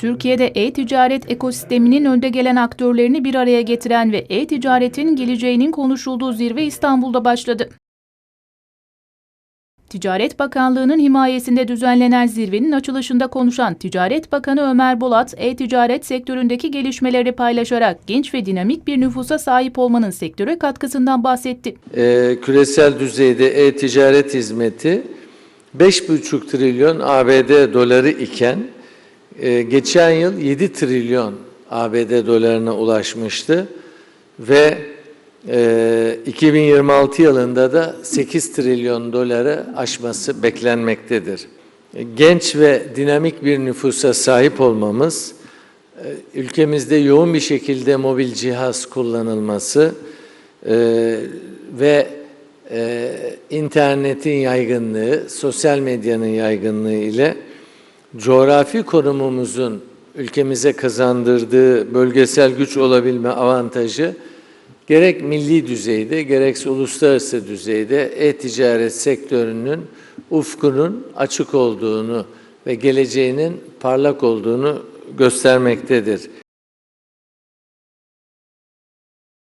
Türkiye'de e-ticaret ekosisteminin önde gelen aktörlerini bir araya getiren ve e-ticaretin geleceğinin konuşulduğu zirve İstanbul'da başladı. Ticaret Bakanlığı'nın himayesinde düzenlenen zirvenin açılışında konuşan Ticaret Bakanı Ömer Bolat, e-ticaret sektöründeki gelişmeleri paylaşarak genç ve dinamik bir nüfusa sahip olmanın sektöre katkısından bahsetti. Ee, küresel düzeyde e-ticaret hizmeti 5,5 trilyon ABD doları iken e, geçen yıl 7 trilyon ABD dolarına ulaşmıştı ve e, 2026 yılında da 8 trilyon doları aşması beklenmektedir. E, Genç ve dinamik bir nüfusa sahip olmamız, e, ülkemizde yoğun bir şekilde mobil cihaz kullanılması e, ve e, internetin yaygınlığı, sosyal medyanın yaygınlığı ile coğrafi konumumuzun ülkemize kazandırdığı bölgesel güç olabilme avantajı gerek milli düzeyde gerekse uluslararası düzeyde e-ticaret sektörünün ufkunun açık olduğunu ve geleceğinin parlak olduğunu göstermektedir.